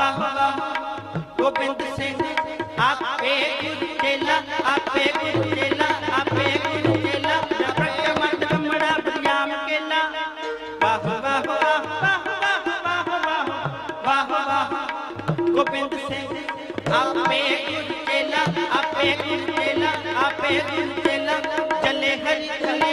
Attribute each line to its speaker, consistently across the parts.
Speaker 1: बाबा, गोविंद सिंह आपे गुरु चेला आपे गुरु चेला आपे गुरु चेला प्रकट मत बड़ा प्रयाम केला। वाह वाह वाह वाह वाह वाह वाह वाह गोविंद सिंह आपे गुरु चेला आपे गुरु चेला आपे गुरु चेला, जले हरि जले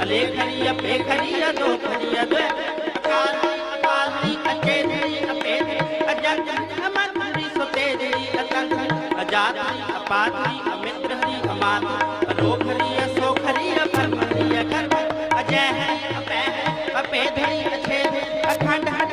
Speaker 1: allele khari ya pekhari do khari khali khali khange de pe ajam amatri so te de alank rajat apatni amit khari amat rokhari so khari afarmari gharo ajai hai apai hai apai dhari khade akhand hath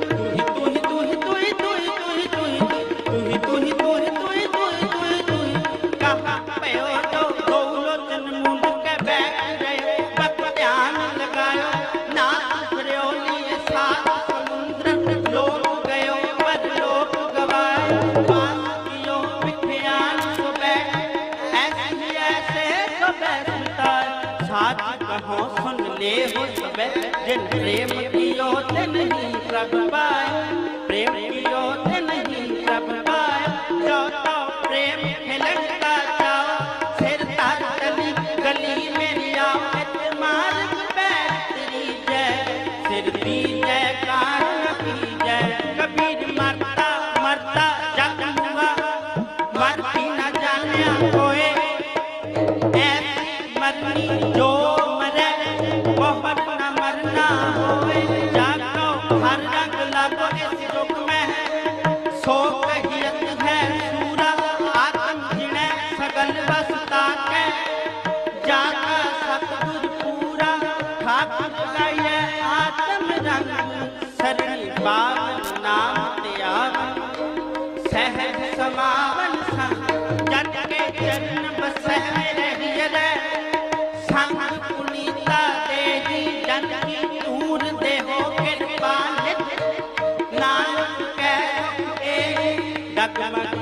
Speaker 1: विश्व जिन प्रेम की ओत नहीं प्रभ पाया प्रेम की ओत नहीं प्रभ पाया जाता प्रेम खिलता जाओ सिर तली गली मेरी आफत मार्ग बैतरी जय सिर दी जय कारण की जय कबीर मरता मरता जग हुआ मरती न जाने कोई ऐसी मरनी जो ਹੋਵੇ ਜਾਗੋ ਹਰ ਰੰਗ ਲਾਗੋ ਇਸ ਰੁਕ ਮੈਂ ਸੋ ਕਹੀਅਤ ਹੈ ਸੂਰਾ ਆਤਮ ਜਿਣੈ ਸਗਲ ਵਸਤਾ ਕੈ ਜਾਗਾ ਸਤਗੁਰ ਪੂਰਾ ਖਾਕ ਲਾਈਐ ਆਤਮ ਰੰਗ ਸਰਣੀ ਬਾਵਨ ਨਾਮ ਤੇ ਆਵਨ ਸਹਿਜ ਸਮਾਵਨ ਸੰਗ ਜਨ ਕੇ ਚਰਨ Come on.